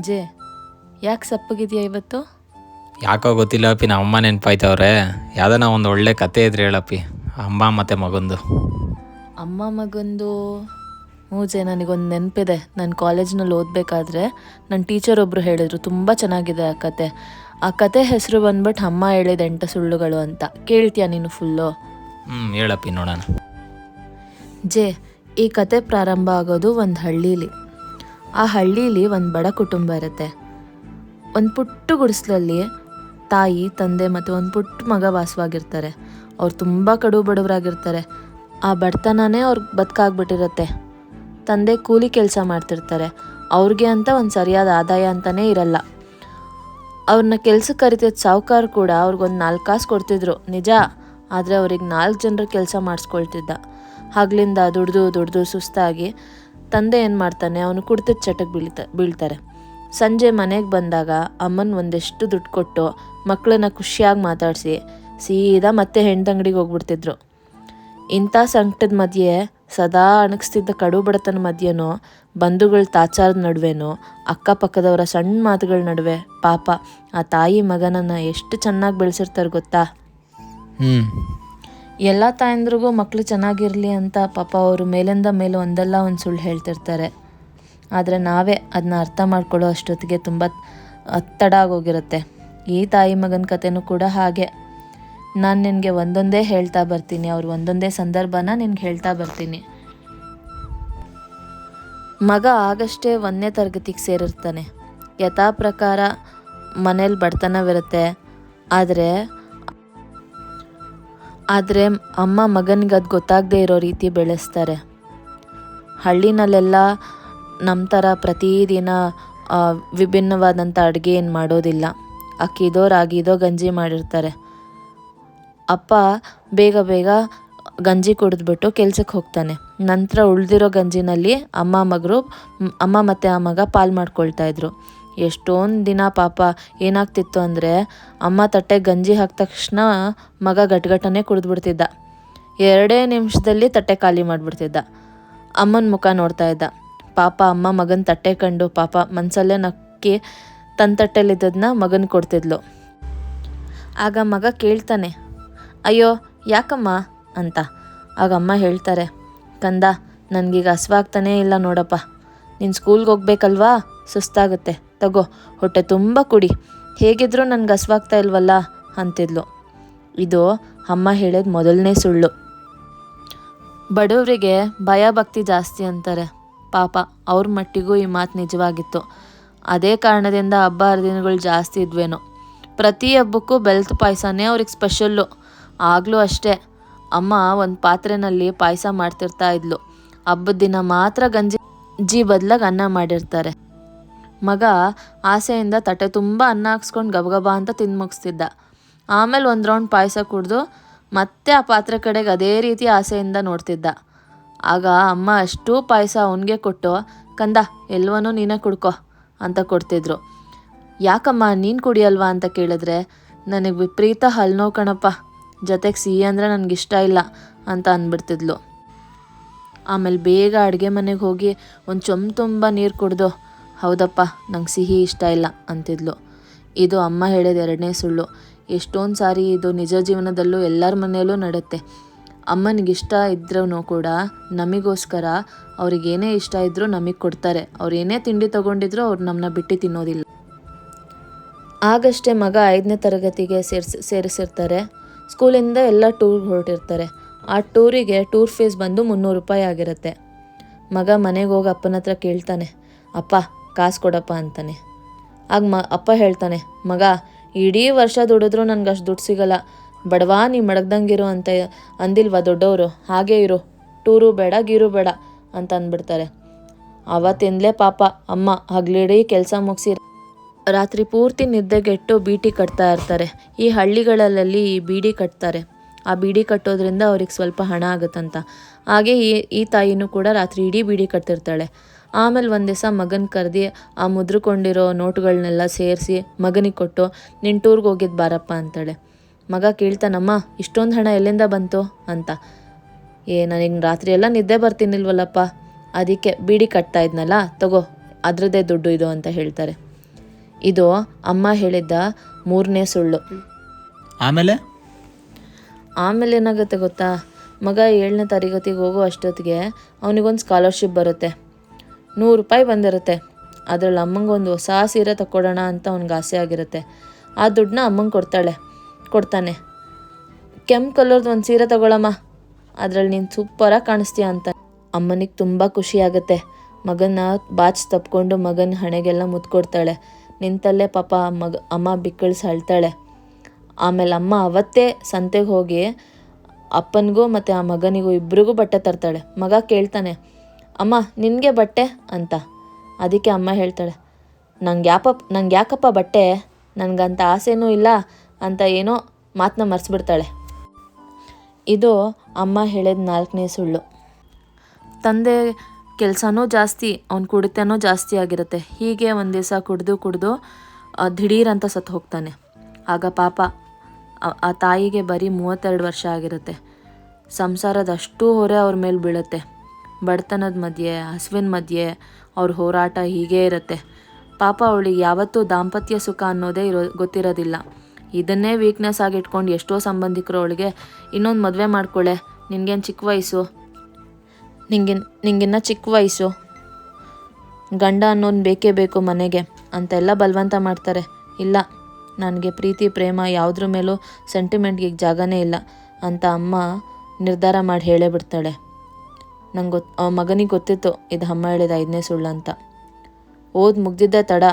J ಯಾಕೆ ಸಪ್ಪಗಿದೆಯಾ ಇವತ್ತು? ಯಾಕೋ ಗೊತ್ತಿಲ್ಲ ಅಪ್ಪಿ ನಮ್ಮ ಅಮ್ಮ ನೆನಪಾಯ್ತವ್ರೆ. ಯಾವ್ದಾನ ಒಂದು ಒಳ್ಳೆ ಕತೆ ಇದ್ರೆ ಹೇಳಪ್ಪಿ ಅಮ್ಮ ಮತ್ತೆ ಮಗಂದು. ಅಮ್ಮ ಮಗಂದು? ಮೂಜೆ ಜೆ ನನಗೊಂದು ನೆನಪಿದೆ. ನಾನು ಕಾಲೇಜ್ನಲ್ಲಿ ಓದಬೇಕಾದ್ರೆ ನನ್ನ ಟೀಚರ್ ಒಬ್ಬರು ಹೇಳಿದರು ತುಂಬ ಚೆನ್ನಾಗಿದೆ ಆ ಕತೆ. ಆ ಕತೆ ಹೆಸರು ಬಂದ್ಬಿಟ್ಟು ಅಮ್ಮ ಹೇಳಿದ ಎಂಟ ಸುಳ್ಳುಗಳು ಅಂತ. ಕೇಳ್ತೀಯಾ ನೀನು ಫುಲ್ಲು ಹ್ಞೂ ಹೇಳಪ್ಪಿ ನೋಡೋಣ. ಜೆ, ಈ ಕತೆ ಪ್ರಾರಂಭ ಆಗೋದು ಒಂದು ಹಳ್ಳೀಲಿ. ಆ ಹಳ್ಳೀಲಿ ಒಂದು ಬಡ ಕುಟುಂಬ ಇರುತ್ತೆ. ಒಂದು ಪುಟ್ಟ ಗುಡಿಸ್ಲಲ್ಲಿ ತಾಯಿ, ತಂದೆ ಮತ್ತು ಒಂದು ಪುಟ್ಟ ಮಗ ವಾಸವಾಗಿರ್ತಾರೆ. ಅವ್ರು ತುಂಬ ಕಡು ಬಡವರಾಗಿರ್ತಾರೆ. ಆ ಬಡತನನೇ ಅವ್ರಿಗೆ ಬದುಕಾಗ್ಬಿಟ್ಟಿರತ್ತೆ. ತಂದೆ ಕೂಲಿ ಕೆಲಸ ಮಾಡ್ತಿರ್ತಾರೆ. ಅವ್ರಿಗೆ ಅಂತ ಒಂದು ಸರಿಯಾದ ಆದಾಯ ಅಂತಲೇ ಇರಲ್ಲ. ಅವ್ರನ್ನ ಕೆಲ್ಸಕ್ಕೆ ಕರಿತಿದ್ದ ಸಾವುಕಾರ ಕೂಡ ಅವ್ರಿಗೊಂದು ನಾಲ್ಕು ಕಾಸು ಕೊಡ್ತಿದ್ರು. ನಿಜ? ಆದರೆ ಅವ್ರಿಗೆ ನಾಲ್ಕು ಜನರು ಕೆಲಸ ಮಾಡಿಸ್ಕೊಳ್ತಿದ್ದ. ಹಗ್ಲಿಂದ ದುಡ್ದು ದುಡ್ದು ಸುಸ್ತಾಗಿ ತಂದೆ ಏನು ಮಾಡ್ತಾನೆ, ಅವನು ಕುಡ್ತದ ಚಟಕ್ಕೆ ಬೀಳ್ತ, ಬೀಳ್ತಾರೆ. ಸಂಜೆ ಮನೆಗೆ ಬಂದಾಗ ಅಮ್ಮನ ಒಂದೆಷ್ಟು ದುಡ್ಡು ಕೊಟ್ಟು ಮಕ್ಕಳನ್ನ ಖುಷಿಯಾಗಿ ಮಾತಾಡಿಸಿ ಸೀದಾ ಮತ್ತೆ ಹೆಣ್ದಂಗಡಿಗೆ ಹೋಗ್ಬಿಡ್ತಿದ್ರು. ಇಂಥ ಸಂಕಟದ ಮಧ್ಯೆ ಸದಾ ಅಣಗಿಸ್ತಿದ್ದ ಕಡು ಬಡತನ ಮಧ್ಯೆನೋ, ಬಂಧುಗಳ ತಾಚಾರದ ನಡುವೆನೋ ಅಕ್ಕಪಕ್ಕದವರ ಸಣ್ಣ ಮಾತುಗಳ ನಡುವೆ, ಪಾಪ ಆ ತಾಯಿ ಮಗನನ್ನು ಎಷ್ಟು ಚೆನ್ನಾಗಿ ಬೆಳೆಸಿರ್ತಾರೆ ಗೊತ್ತಾ? ಎಲ್ಲ ತಾಯಂದ್ರಿಗೂ ಮಕ್ಕಳು ಚೆನ್ನಾಗಿರಲಿ ಅಂತ ಪಾಪ ಅವರು ಮೇಲಿಂದ ಮೇಲೆ ಒಂದಲ್ಲ ಒಂದು ಸುಳ್ಳು ಹೇಳ್ತಿರ್ತಾರೆ. ಆದರೆ ನಾವೇ ಅದನ್ನ ಅರ್ಥ ಮಾಡ್ಕೊಳ್ಳೋ ಅಷ್ಟೊತ್ತಿಗೆ ತುಂಬ ಒತ್ತಡ ಆಗೋಗಿರುತ್ತೆ ಈ ತಾಯಿ ಮಗನ ಕಥೆನೂ ಕೂಡ ಹಾಗೆ. ನಾನು ನಿನಗೆ ಒಂದೊಂದೇ ಹೇಳ್ತಾ ಬರ್ತೀನಿ, ಅವ್ರು ಒಂದೊಂದೇ ಸಂದರ್ಭನ ನಿನ್ಗೆ ಹೇಳ್ತಾ ಬರ್ತೀನಿ. ಮಗ ಆಗಷ್ಟೇ ಒಂದನೇ ತರಗತಿಗೆ ಸೇರಿರ್ತಾನೆ. ಯಥಾ ಪ್ರಕಾರ ಮನೇಲಿ ಬಡತನವಿರುತ್ತೆ. ಆದರೆ ಆದರೆ ಅಮ್ಮ ಮಗನಿಗೆ ಅದು ಗೊತ್ತಾಗದೆ ಇರೋ ರೀತಿ ಬೆಳೆಸ್ತಾರೆ. ಹಳ್ಳಿನಲ್ಲೆಲ್ಲ ನಮ್ಮ ಥರ ಪ್ರತಿದಿನ ವಿಭಿನ್ನವಾದಂಥ ಅಡುಗೆ ಏನು ಮಾಡೋದಿಲ್ಲ. ಅಕ್ಕಿದೋ ರಾಗಿದೋ ಗಂಜಿ ಮಾಡಿರ್ತಾರೆ. ಅಪ್ಪ ಬೇಗ ಬೇಗ ಗಂಜಿ ಕುಡಿದ್ಬಿಟ್ಟು ಕೆಲ್ಸಕ್ಕೆ ಹೋಗ್ತಾನೆ. ನಂತರ ಉಳಿದಿರೋ ಗಂಜಿನಲ್ಲಿ ಅಮ್ಮ ಮಗರು, ಅಮ್ಮ ಮತ್ತು ಆ ಮಗ ಪಾಲು ಮಾಡ್ಕೊಳ್ತಾ ಇದ್ರು. ಎಷ್ಟೊಂದು ದಿನ ಪಾಪ ಏನಾಗ್ತಿತ್ತು ಅಂದರೆ ಅಮ್ಮ ತಟ್ಟೆ ಗಂಜಿ ಹಾಕಿದ ತಕ್ಷಣ ಮಗ ಗಟ್ಗಟನೆ ಕುಡಿದ್ಬಿಡ್ತಿದ್ದ. ಎರಡೇ ನಿಮಿಷದಲ್ಲಿ ತಟ್ಟೆ ಖಾಲಿ ಮಾಡಿಬಿಡ್ತಿದ್ದ. ಅಮ್ಮನ ಮುಖ ನೋಡ್ತಾ ಇದ್ದ. ಪಾಪ ಅಮ್ಮ ಮಗನ ತಟ್ಟೆ ಕಂಡು ಪಾಪ ಮನಸಲ್ಲೇ ನಕ್ಕಿ ತನ್ನ ತಟ್ಟೆಲಿದ್ದದನ್ನ ಮಗನ ಕೊಡ್ತಿದ್ಲು. ಆಗ ಮಗ ಕೇಳ್ತಾನೆ, ಅಯ್ಯೋ, ಯಾಕಮ್ಮ? ಅಂತ. ಆಗ ಅಮ್ಮ ಹೇಳ್ತಾರೆ, ಕಂದ, ನನಗೀಗ ಹಸ್ವಾಗ್ತಾನೇ ಇಲ್ಲ ನೋಡಪ್ಪ. ನೀನು ಸ್ಕೂಲ್ಗೆ ಹೋಗ್ಬೇಕಲ್ವಾ? ಸುಸ್ತಾಗುತ್ತೆ. ತಗೋ, ಹೊಟ್ಟೆ ತುಂಬ ಕುಡಿ. ಹೇಗಿದ್ರೂ ನನಗೆ ಹಸ್ವಾಗ್ತಾ ಇಲ್ವಲ್ಲ? ಅಂತಿದ್ಲು. ಇದು ಅಮ್ಮ ಹೇಳಿದ ಮೊದಲನೇ ಸುಳ್ಳು. ಬಡವರಿಗೆ ಭಯ ಭಕ್ತಿ ಜಾಸ್ತಿ ಅಂತಾರೆ. ಪಾಪ, ಅವ್ರ ಮಟ್ಟಿಗೂ ಈ ಮಾತು ನಿಜವಾಗಿತ್ತು. ಅದೇ ಕಾರಣದಿಂದ ಹಬ್ಬ ಹರಿದಿನಗಳು ಜಾಸ್ತಿ ಇದ್ವೇನೋ. ಪ್ರತಿ ಹಬ್ಬಕ್ಕೂ ಬೆಲ್ತ್ ಪಾಯಸನೇ ಅವ್ರಿಗೆ ಸ್ಪೆಷಲ್ಲು. ಆಗಲೂ ಅಷ್ಟೇ. ಅಮ್ಮ ಒಂದು ಪಾತ್ರೆನಲ್ಲಿ ಪಾಯಸ ಮಾಡ್ತಿರ್ತಾ ಇದ್ಲು. ಹಬ್ಬದ ದಿನ ಮಾತ್ರ ಗಂಜಿ ಜಿ ಬದಲಾಗಿ ಅನ್ನ ಮಾಡಿರ್ತಾರೆ. ಮಗ ಆಸೆಯಿಂದ ತಟ್ಟೆ ತುಂಬ ಅನ್ನ ಹಾಕ್ಸ್ಕೊಂಡು ಗಬಗಬ ಅಂತ ತಿಂದು ಮುಗಿಸ್ತಿದ್ದ. ಆಮೇಲೆ ಒಂದು ರೌಂಡ್ ಪಾಯಸ ಕುಡಿದು ಮತ್ತೆ ಆ ಪಾತ್ರೆ ಕಡೆಗೆ ಅದೇ ರೀತಿ ಆಸೆಯಿಂದ ನೋಡ್ತಿದ್ದ. ಆಗ ಅಮ್ಮ ಅಷ್ಟೂ ಪಾಯಸ ಅವನಿಗೆ ಕೊಟ್ಟು, ಕಂದ ಎಲ್ವನೂ ನೀನೇ ಕುಡ್ಕೋ ಅಂತ ಕೊಡ್ತಿದ್ರು. ಯಾಕಮ್ಮ, ನೀನು ಕುಡಿಯಲ್ವಾ? ಅಂತ ಕೇಳಿದ್ರೆ, ನನಗೆ ವಿಪರೀತ ಹಲ್ನೋ ಕಣಪ್ಪ. ಜೊತೆಗೆ ಸಿಹಿ ಅಂದರೆ ಇಷ್ಟ ಇಲ್ಲ ಅಂತ ಅಂದ್ಬಿಡ್ತಿದ್ಲು ಆಮೇಲೆ ಬೇಗ ಅಡುಗೆ ಮನೆಗೆ ಹೋಗಿ ಒಂದು ಚೊಂಬು ತುಂಬ ನೀರು ಕುಡ್ದು ಹೌದಪ್ಪ, ನಂಗೆ ಸಿಹಿ ಇಷ್ಟ ಇಲ್ಲ ಅಂತಿದ್ಲು. ಇದು ಅಮ್ಮ ಹೇಳಿದ ಎರಡನೇ ಸುಳ್ಳು. ಎಷ್ಟೊಂದು ಸಾರಿ ಇದು ನಿಜ ಜೀವನದಲ್ಲೂ ಎಲ್ಲರ ಮನೆಯಲ್ಲೂ ನಡೆಯುತ್ತೆ ಅಮ್ಮನಿಗಿಷ್ಟ ಇದ್ರೂ ಕೂಡ ನಮಗೋಸ್ಕರ ಅವ್ರಿಗೇನೇ ಇಷ್ಟ ಇದ್ದರೂ ನಮಗೆ ಕೊಡ್ತಾರೆ. ಅವ್ರು ಏನೇ ತಿಂಡಿ ತೊಗೊಂಡಿದ್ರು ಅವ್ರು ನಮ್ಮನ್ನ ಬಿಟ್ಟು ತಿನ್ನೋದಿಲ್ಲ. ಆಗಷ್ಟೇ ಮಗ ಐದನೇ ತರಗತಿಗೆ ಸೇರಿಸಿ, ಸೇರಿಸಿರ್ತಾರೆ. ಸ್ಕೂಲಿಂದ ಎಲ್ಲ ಟೂರ್ ಹೊರಟಿರ್ತಾರೆ. ಆ ಟೂರಿಗೆ ಟೂರ್ ಫೀಸ್ ಬಂದು ಮುನ್ನೂರು ರೂಪಾಯಿ ಆಗಿರುತ್ತೆ. ಮಗ ಮನೆಗೆ ಹೋಗಿ ಅಪ್ಪನ ಹತ್ರ ಕೇಳ್ತಾನೆ, ಅಪ್ಪ ಕಾಸು ಕೊಡಪ್ಪ ಅಂತಾನೆ. ಆಗ ಮ, ಅಪ್ಪ ಹೇಳ್ತಾನೆ, ಮಗ, ಇಡೀ ವರ್ಷ ದುಡಿದ್ರೂ ನನಗೆ ಅಷ್ಟು ದುಡ್ಡು ಸಿಗಲ್ಲ. ಬಡವಾ, ನೀ ಮಡಗ್ದಂಗಿರು ಅಂತ ಅಂದಿಲ್ವಾ ದೊಡ್ಡವರು? ಹಾಗೇ ಇರು. ಟೂರು ಬೇಡ, ಗೀರು ಬೇಡ ಅಂತ ಅಂದ್ಬಿಡ್ತಾರೆ. ಅವತ್ತಿಂದಲೇ ಪಾಪ, ಅಮ್ಮ, ಹಗ್ಲಿಡೀ ಕೆಲಸ ಮುಗಿಸಿ ರಾತ್ರಿ ಪೂರ್ತಿ ನಿದ್ದೆಗೆಟ್ಟು ಬೀಟಿ ಕಟ್ತಾ ಇರ್ತಾರೆ. ಈ ಹಳ್ಳಿಗಳಲ್ಲಿ ಬೀಡಿ ಕಟ್ತಾರೆ. ಆ ಬೀಡಿ ಕಟ್ಟೋದ್ರಿಂದ ಅವ್ರಿಗೆ ಸ್ವಲ್ಪ ಹಣ ಆಗುತ್ತಂತ. ಹಾಗೆ ಈ ಈ ತಾಯಿನೂ ಕೂಡ ರಾತ್ರಿ ಇಡೀ ಬೀಡಿ ಕಟ್ತಿರ್ತಾಳೆ. ಆಮೇಲೆ ಒಂದು ದಿವಸ ಮಗನ ಕರೆದಿ ಆ ಮುದ್ರಕೊಂಡಿರೋ ನೋಟುಗಳನ್ನೆಲ್ಲ ಸೇರಿಸಿ ಮಗನಿಗೆ ಕೊಟ್ಟು ನಿನ್ನ ಟೂರ್ಗೆ ಹೋಗಿದ್ದು ಬಾರಪ್ಪ ಅಂತಾಳೆ. ಮಗ ಕೇಳ್ತಾನಮ್ಮ ಇಷ್ಟೊಂದು ಹಣ ಎಲ್ಲಿಂದ ಬಂತು? ಅಂತ. ಏ ನನಗೆ ರಾತ್ರಿ ಎಲ್ಲ ನಿದ್ದೆ ಬರ್ತೀನಿಲ್ವಲ್ಲಪ್ಪ. ಅದಕ್ಕೆ ಬೀಡಿ ಕಟ್ತಾ ಇದ್ನಲ್ಲ ತಗೋ ಅದರದ್ದೇ ದುಡ್ಡು ಇದು ಅಂತ ಹೇಳ್ತಾರೆ. ಇದು ಅಮ್ಮ ಹೇಳಿದ್ದ ಮೂರನೇ ಸುಳ್ಳು. ಆಮೇಲೆ? ಆಮೇಲೆ ಏನಾಗುತ್ತೆ ಗೊತ್ತಾ? ಮಗ ಏಳನೇ ತರಗತಿಗೆ ಹೋಗೋ ಅಷ್ಟೊತ್ತಿಗೆ ಅವನಿಗೊಂದು ಸ್ಕಾಲರ್ಶಿಪ್ ಬರುತ್ತೆ. ನೂರು ರೂಪಾಯಿ ಬಂದಿರುತ್ತೆ. ಅದರಲ್ಲಿ ಅಮ್ಮಂಗೆ ಒಂದು ಹೊಸ ಸೀರೆ ತಕ್ಕೊಡೋಣ ಅಂತ ಅವ್ನಿಗೆ ಆಸೆ ಆಗಿರುತ್ತೆ. ಆ ದುಡ್ಡನ್ನ ಅಮ್ಮಂಗೆ ಕೊಡ್ತಾಳೆ. ಕೊಡ್ತಾನೆ. ಕೆಂಪು ಕಲರ್ದು ಒಂದು ಸೀರೆ ತಗೊಳಮ್ಮ. ಅದರಲ್ಲಿ ನೀನು ಸೂಪರಾಗಿ ಕಾಣಿಸ್ತೀಯ ಅಂತ. ಅಮ್ಮನಿಗೆ ತುಂಬ ಖುಷಿ ಆಗುತ್ತೆ. ಮಗನ ಬಾಚ್ ತಪ್ಕೊಂಡು ಮಗನ ಹಣೆಗೆಲ್ಲ ಮುತ್ಕೊಡ್ತಾಳೆ. ನಿಂತಲ್ಲೇ ಪಾಪ ಮಗ, ಅಮ್ಮ ಬಿಕ್ಕಳಿಸಿ ಅಳ್ತಾಳೆ ಆಮೇಲೆ ಅಮ್ಮ ಅವತ್ತೇ ಸಂತೆಗೆ ಹೋಗಿ ಅಪ್ಪನಿಗೂ ಮತ್ತು ಆ ಮಗನಿಗೂ ಇಬ್ಬರಿಗೂ ಬಟ್ಟೆ ತರ್ತಾಳೆ. ಮಗ ಕೇಳ್ತಾನೆ ಅಮ್ಮ, ನಿನಗೆ ಬಟ್ಟೆ ಅಂತ. ಅದಕ್ಕೆ ಅಮ್ಮ ಹೇಳ್ತಾಳೆ, ನಂಗೆ ಯಾಪ, ನಂಗೆ ಯಾಕಪ್ಪ ಬಟ್ಟೆ? ನನಗಂತ ಆಸೆನೂ ಇಲ್ಲ ಅಂತ ಏನೋ ಮಾತನ್ನ ಮರೆಸ್ಬಿಡ್ತಾಳೆ. ಇದು ಅಮ್ಮ ಹೇಳಿದ ನಾಲ್ಕನೇ ಸುಳ್ಳು. ತಂದೆ ಕೆಲಸನೂ ಜಾಸ್ತಿ, ಅವ್ನು ಕುಡಿತನೂ ಜಾಸ್ತಿ ಆಗಿರುತ್ತೆ. ಹೀಗೆ ಒಂದು ದಿವಸ ಕುಡಿದು ಕುಡಿದು ದಿಢೀರಂತ ಸತ್ತು ಹೋಗ್ತಾನೆ. ಆಗ ಪಾಪ ಆ- ತಾಯಿಗೆ ಬರೀ ಮೂವತ್ತೆರಡು ವರ್ಷ ಆಗಿರುತ್ತೆ. ಸಂಸಾರದ ಅಷ್ಟೂ ಹೊರೆ ಅವ್ರ ಮೇಲೆ ಬೀಳುತ್ತೆ. ಬಡತನದ ಮಧ್ಯೆ, ಹಸುವಿನ ಮಧ್ಯೆ ಅವ್ರ ಹೋರಾಟ ಹೀಗೇ ಇರುತ್ತೆ. ಪಾಪ ಅವಳಿಗೆ ಯಾವತ್ತೂ ದಾಂಪತ್ಯ ಸುಖ ಅನ್ನೋದೇ ಇರೋ, ಗೊತ್ತಿರೋದಿಲ್ಲ. ಇದನ್ನೇ ವೀಕ್ನೆಸ್ ಆಗಿ ಇಟ್ಕೊಂಡು ಎಷ್ಟೋ ಸಂಬಂಧಿಕರು ಅವಳಿಗೆ, ಇನ್ನೊಂದು ಮದುವೆ ಮಾಡ್ಕೊಳ್ಳೆ ನಿನ್ಗೇನು ಚಿಕ್ಕ ವಯಸ್ಸು? ನಿಂಗೆ ನಿಂಗಿನ್ನ ಚಿಕ್ಕ ವಯಸ್ಸು? ಗಂಡ ಅನ್ನೋನು ಬೇಕೇ ಬೇಕು ಮನೆಗೆ ಅಂತೆಲ್ಲ ಬಲವಂತ ಮಾಡ್ತಾರೆ. ಇಲ್ಲ, ನನಗೆ ಪ್ರೀತಿ, ಪ್ರೇಮ ಯಾವುದ್ರ ಮೇಲೂ ಸೆಂಟಿಮೆಂಟ್ಗೆ ಜಾಗನೇ ಇಲ್ಲ ಅಂತ ಅಮ್ಮ ನಿರ್ಧಾರ ಮಾಡಿ ಹೇಳೇ ಬಿಡ್ತಾಳೆ. ನಂಗೆ ಗೊತ್ತು ಆ ಮಗನಿಗೆ ಗೊತ್ತಿತ್ತು ಇದು ಅಮ್ಮ ಹೇಳಿದ ಐದನೇ ಸುಳ್ಳು ಅಂತ. ಓದ್ ಮುಗ್ದಿದ್ದ ತಡ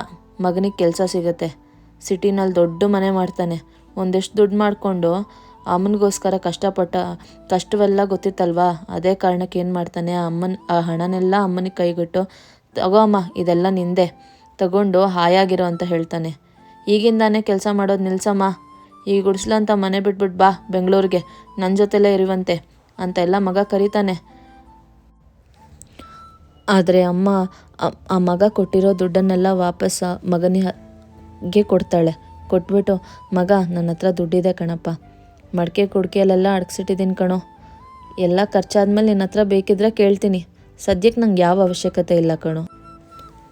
ಮಗನಿಗೆ ಕೆಲಸ ಸಿಗುತ್ತೆ. ಸಿಟಿನಲ್ಲಿ ದೊಡ್ಡ ಮನೆ ಮಾಡ್ತಾನೆ. ಒಂದಿಷ್ಟು ದುಡ್ಡು ಮಾಡಿಕೊಂಡು ಅಮ್ಮನಿಗೋಸ್ಕರ ಕಷ್ಟಪಟ್ಟ, ಕಷ್ಟವೆಲ್ಲ ಗೊತ್ತಿತ್ತಲ್ವಾ? ಅದೇ ಕಾರಣಕ್ಕೆ ಏನು ಮಾಡ್ತಾನೆ? ಆ ಅಮ್ಮನ, ಆ ಹಣನೆಲ್ಲ ಅಮ್ಮನಿಗೆ ಕೈಗಿಟ್ಟು, ತಗೋ ಅಮ್ಮ, ಇದೆಲ್ಲ ನಿಂದೆ. ತಗೊಂಡು ಹಾಯಾಗಿರೋ ಅಂತ ಹೇಳ್ತಾನೆ. ಈಗಿಂದಾನೇ ಕೆಲಸ ಮಾಡೋದು ನಿಲ್ಸಮ್ಮ. ಈ ಗುಡಿಸ್ಲಂತ ಮನೆ ಬಿಟ್ಬಿಟ್ಟು ಬಾ ಬೆಂಗಳೂರಿಗೆ. ನನ್ನ ಜೊತೆಲೇ ಇರುವಂತೆ. ಅಂತ ಎಲ್ಲ ಮಗ ಕರೀತಾನೆ. ಆದರೆ ಅಮ್ಮ, ಆ- ಮಗ ಕೊಟ್ಟಿರೋ ದುಡ್ಡನ್ನೆಲ್ಲ ವಾಪಸ್ ಮಗನಿಗೆ ಕೊಡ್ತಾಳೆ. ಕೊಟ್ಬಿಟ್ಟು, ಮಗ, ನನ್ನ ಹತ್ರ ದುಡ್ಡಿದೆ ಕಣಪ್ಪ. ಮಡಿಕೆ ಕುಡಿಕೆಯಲ್ಲೆಲ್ಲ ಅಡಗಿಸಿಟ್ಟಿದ್ದೀನಿ ಕಣೋ. ಎಲ್ಲ ಖರ್ಚಾದ್ಮೇಲೆ ನಿನ್ನ ಹತ್ರ ಬೇಕಿದ್ರೆ ಕೇಳ್ತೀನಿ. ಸದ್ಯಕ್ಕೆ ನಂಗೆ ಯಾವ ಅವಶ್ಯಕತೆ ಇಲ್ಲ ಕಣೋ.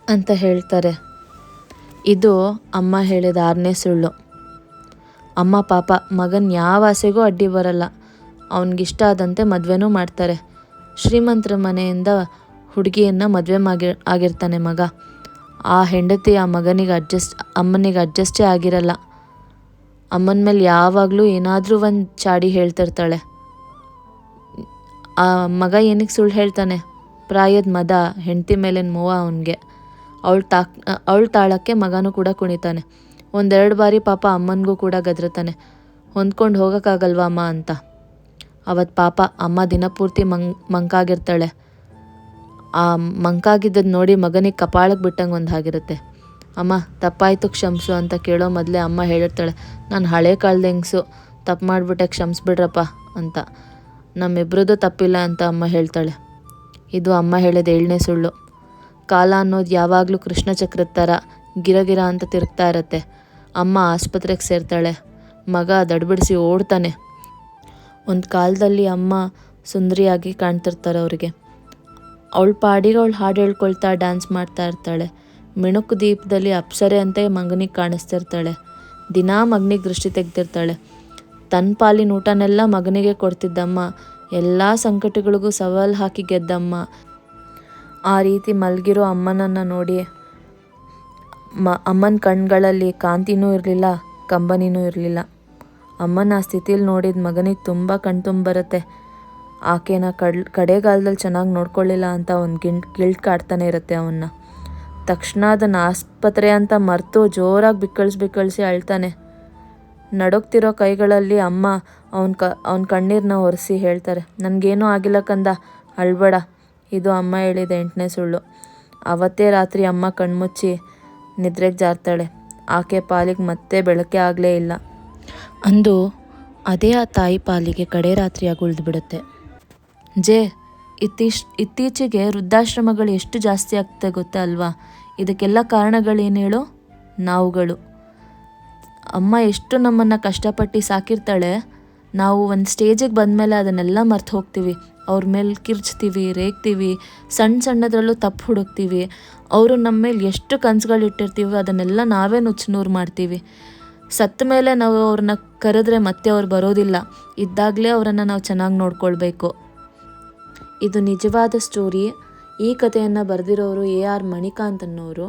ಅಂತ ಹೇಳ್ತಾರೆ. ಇದು ಅಮ್ಮ ಹೇಳಿದ ಆರನೇ ಸುಳ್ಳು. ಅಮ್ಮ ಪಾಪ, ಮಗನ ಯಾವ ಆಸೆಗೂ ಅಡ್ಡಿ ಬರಲ್ಲ. ಅವನಿಗಿಷ್ಟ ಆದಂತೆ ಮದುವೆನೂ ಮಾಡ್ತಾರೆ. ಶ್ರೀಮಂತರ ಮನೆಯಿಂದ ಹುಡುಗಿಯನ್ನು ಮದುವೆ ಮಾಗಿ ಆಗಿರ್ತಾನೆ ಮಗ. ಆ ಹೆಂಡತಿ ಆ ಮಗನಿಗೆ ಅಡ್ಜಸ್ಟ್ ಅಮ್ಮನಿಗೆ ಅಡ್ಜಸ್ಟೇ ಆಗಿರಲ್ಲ. ಅಮ್ಮನ ಮೇಲೆ ಯಾವಾಗಲೂ ಏನಾದರೂ ಒಂದು ಚಾಡಿ ಹೇಳ್ತಿರ್ತಾಳೆ. ಆ ಮಗ ಏನಕ್ಕೆ ಸುಳ್ಳು ಹೇಳ್ತಾನೆ? ಪ್ರಾಯದ ಮದ, ಹೆಂಡತಿ ಮೇಲಿನ ಮೋವ ಅವನಿಗೆ. ಅವಳು ತಾಕ್ ಅವಳು ತಾಳಕ್ಕೆ ಮಗನೂ ಕೂಡ ಕುಣಿತಾನೆ. ಒಂದೆರಡು ಬಾರಿ ಪಾಪ ಅಮ್ಮನಿಗೂ ಕೂಡ ಗದ್ರತಾನೆ. ಹೊಂದ್ಕೊಂಡು ಹೋಗೋಕ್ಕಾಗಲ್ವಾ ಅಮ್ಮ ಅಂತ. ಅವತ್ತು ಪಾಪ ಅಮ್ಮ ದಿನಪೂರ್ತಿ ಮಂಗ್ ಮಂಕಾಗಿರ್ತಾಳೆ. ಆ ಮಂಕಾಗಿದ್ದದ್ದು ನೋಡಿ ಮಗನಿಗೆ ಕಪಾಳಕ್ಕೆ ಬಿಟ್ಟಂಗೆ ಒಂದು ಆಗಿರುತ್ತೆ ಅಮ್ಮ, ತಪ್ಪಾಯಿತು ಕ್ಷಮಿಸು ಅಂತ ಕೇಳೋ ಮೊದಲೇ ಅಮ್ಮ ಹೇಳಿರ್ತಾಳೆ. ನಾನು ಹಳೆ ಕಾಲದ ಹೆಂಗ್ಸು, ತಪ್ಪು ಮಾಡಿಬಿಟ್ಟೆ ಕ್ಷಮಿಸ್ಬಿಡ್ರಪ್ಪ ಅಂತ. ನಮ್ಮಿಬ್ರದ್ದು ತಪ್ಪಿಲ್ಲ ಅಂತ ಅಮ್ಮ ಹೇಳ್ತಾಳೆ. ಇದು ಅಮ್ಮ ಹೇಳಿದ ಏಳನೇ ಸುಳ್ಳು. ಕಾಲ ಅನ್ನೋದು ಯಾವಾಗಲೂ ಕೃಷ್ಣ ಚಕ್ರದ ಥರ ಗಿರಗಿರ ಅಂತ ತಿರುಗ್ತಾ ಇರತ್ತೆ. ಅಮ್ಮ ಆಸ್ಪತ್ರೆಗೆ ಸೇರ್ತಾಳೆ. ಮಗ ದಡ್ಬಿಡಿಸಿ ಓಡ್ತಾನೆ. ಒಂದು ಕಾಲದಲ್ಲಿ ಅಮ್ಮ ಸುಂದರಿಯಾಗಿ ಕಾಣ್ತಿರ್ತಾರೆ ಅವರಿಗೆ. ಅವಳ ಪಾಡಿಗೆ ಅವಳು ಹಾಡು ಹೇಳ್ಕೊಳ್ತಾ ಡ್ಯಾನ್ಸ್ ಮಾಡ್ತಾ ಇರ್ತಾಳೆ. ಮಿಣುಕು ದೀಪದಲ್ಲಿ ಅಪ್ಸರೆ ಅಂತ ಮಗನಿಗೆ ಕಾಣಿಸ್ತಿರ್ತಾಳೆ. ದಿನಾ ಮಗನಿಗೆ ದೃಷ್ಟಿ ತೆಗ್ದಿರ್ತಾಳೆ. ತನ್ನ ಪಾಲಿನ ಊಟನೆಲ್ಲ ಮಗನಿಗೆ ಕೊಡ್ತಿದ್ದಮ್ಮ. ಎಲ್ಲ ಸಂಕಟಗಳಿಗೂ ಸವಾಲು ಹಾಕಿ ಗೆದ್ದಮ್ಮ. ಆ ರೀತಿ ಮಲಗಿರೋ ಅಮ್ಮನನ್ನು ನೋಡಿ, ಮ, ಅಮ್ಮನ ಕಣ್ಗಳಲ್ಲಿ ಕಾಂತಿನೂ ಇರಲಿಲ್ಲ, ಕಂಬನಿನೂ ಇರಲಿಲ್ಲ. ಅಮ್ಮನ ಆ ಸ್ಥಿತಿಲಿ ನೋಡಿದ ಮಗನಿಗೆ ತುಂಬ ಕಣ್ತುಂಬ ಬರುತ್ತೆ. ಆಕೆನ ಕಡ್ ಕಡೆಗಾಲದಲ್ಲಿ ಚೆನ್ನಾಗಿ ನೋಡ್ಕೊಳ್ಳಿಲ್ಲ ಅಂತ ಒಂದು ಗಿಂಟ್ ಗಿಲ್ಟ್ ಕಾಡ್ತಾನೆ ಇರುತ್ತೆ ಅವನ್ನ ತಕ್ಷಣ ಅದನ್ನು ಆಸ್ಪತ್ರೆ ಅಂತ ಮರೆತು ಜೋರಾಗಿ ಬಿಕ್ಕಳಿಸಿ ಬಿಕ್ಕಳಿಸಿ ಅಳ್ತಾನೆ. ನಡುಗ್ತಿರೋ ಕೈಗಳಲ್ಲಿ ಅಮ್ಮ ಅವನ ಕ, ಅವನ ಕಣ್ಣೀರನ್ನ ಒರೆಸಿ ಹೇಳ್ತಾರೆ, ನನಗೇನೂ ಆಗಿಲ್ಲ ಕಂದ, ಅಳ್ಬೇಡ. ಇದು ಅಮ್ಮ ಹೇಳಿದ ಎಂಟನೇ ಸುಳ್ಳು. ಅವತ್ತೇ ರಾತ್ರಿ ಅಮ್ಮ ಕಣ್ಮುಚ್ಚಿ ನಿದ್ರೆಗೆ ಜಾರ್ತಾಳೆ. ಆಕೆ ಪಾಲಿಗೆ ಮತ್ತೆ ಬೆಳಕೆ ಆಗಲೇ ಇಲ್ಲ. ಅಂದು ಅದೇ ಆ ತಾಯಿ ಪಾಲಿಗೆ ಕಡೆ ರಾತ್ರಿಯಾಗಿ ಉಳಿದ್ಬಿಡುತ್ತೆ ಜೇ ಇತ್ತೀಶ್ ಇತ್ತೀಚೆಗೆ ವೃದ್ಧಾಶ್ರಮಗಳು ಎಷ್ಟು ಜಾಸ್ತಿ ಆಗ್ತಾ ಗೊತ್ತಾ ಅಲ್ವಾ? ಇದಕ್ಕೆಲ್ಲ ಕಾರಣಗಳೇನು ಹೇಳು ನಾವುಗಳು. ಅಮ್ಮ ಎಷ್ಟು ನಮ್ಮನ್ನು ಕಷ್ಟಪಟ್ಟು ಸಾಕಿರ್ತಾಳೆ, ನಾವು ಒಂದು ಸ್ಟೇಜಿಗೆ ಬಂದಮೇಲೆ ಅದನ್ನೆಲ್ಲ ಮರ್ತು ಹೋಗ್ತೀವಿ. ಅವ್ರ ಮೇಲೆ ಕಿರ್ಚ್ತೀವಿ, ರೇಗ್ತೀವಿ ಸಣ್ಣ ಸಣ್ಣದರಲ್ಲೂ ತಪ್ಪು ಹುಡುಕ್ತೀವಿ. ಅವರು ನಮ್ಮ ಮೇಲೆ ಎಷ್ಟು ಕನ್ಸುಗಳು ಇಟ್ಟಿರ್ತೀವಿ ಅದನ್ನೆಲ್ಲ ನಾವೇ ನುಚ್ಚುನೂರು ಮಾಡ್ತೀವಿ. ಸತ್ತ ಮೇಲೆ ನಾವು ಅವ್ರನ್ನ ಕರೆದ್ರೆ ಮತ್ತೆ ಅವ್ರು ಬರೋದಿಲ್ಲ. ಇದ್ದಾಗಲೇ ಅವರನ್ನು ನಾವು ಚೆನ್ನಾಗಿ ನೋಡ್ಕೊಳ್ಬೇಕು. ಇದು ನಿಜವಾದ ಸ್ಟೋರಿ. ಈ ಕಥೆಯನ್ನು ಬರೆದಿರೋರು ಎ ಆರ್ ಮಣಿಕಾಂತ್ ಅನ್ನೋರು.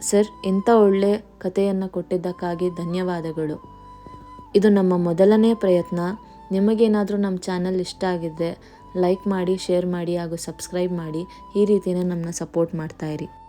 ಸರ್, ಇಂಥ ಒಳ್ಳೆ ಕಥೆಯನ್ನು ಕೊಟ್ಟಿದ್ದಕ್ಕಾಗಿ ಧನ್ಯವಾದಗಳು. ಇದು ನಮ್ಮ ಮೊದಲನೇ ಪ್ರಯತ್ನ. ನಿಮಗೇನಾದರೂ ನಮ್ಮ ಚಾನಲ್ ಇಷ್ಟ ಆಗಿದ್ದರೆ ಲೈಕ್ ಮಾಡಿ, ಶೇರ್ ಮಾಡಿ ಹಾಗೂ ಸಬ್ಸ್ಕ್ರೈಬ್ ಮಾಡಿ. ಈ ರೀತಿಯೇ ನಮ್ಮನ್ನ ಸಪೋರ್ಟ್ ಮಾಡ್ತಾಯಿರಿ